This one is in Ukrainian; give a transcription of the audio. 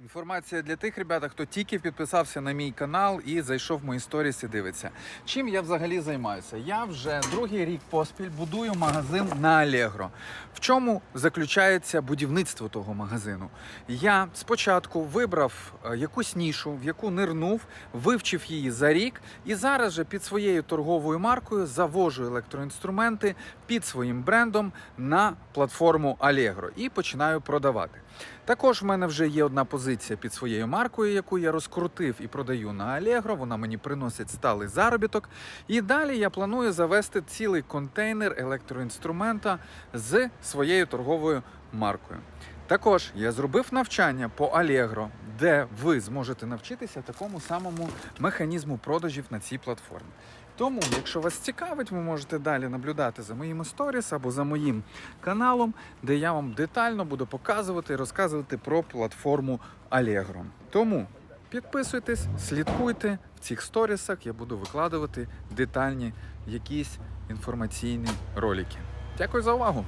Інформація для тих ребят, хто тільки підписався на мій канал і зайшов в мої сторіс і дивиться. Чим я взагалі займаюся? Я вже другий рік поспіль будую магазин на Allegro. В чому заключається будівництво того магазину? Я спочатку вибрав е, якусь нішу, в яку нирнув, вивчив її за рік, і зараз же під своєю торговою маркою завожу електроінструменти під своїм брендом на платформу Allegro і починаю продавати. Також в мене вже є одна позиція під своєю маркою, яку я розкрутив і продаю на Allegro. Вона мені приносить сталий заробіток. І далі я планую завести цілий контейнер електроінструмента з своєю торговою маркою. Також я зробив навчання по Allegro, де ви зможете навчитися такому самому механізму продажів на цій платформі. Тому, якщо вас цікавить, ви можете далі наблюдати за моїми сторіс або за моїм каналом, де я вам детально буду показувати і розказувати про платформу Allegro. Тому підписуйтесь, слідкуйте в цих сторісах. Я буду викладувати детальні якісь інформаційні ролики. Дякую за увагу!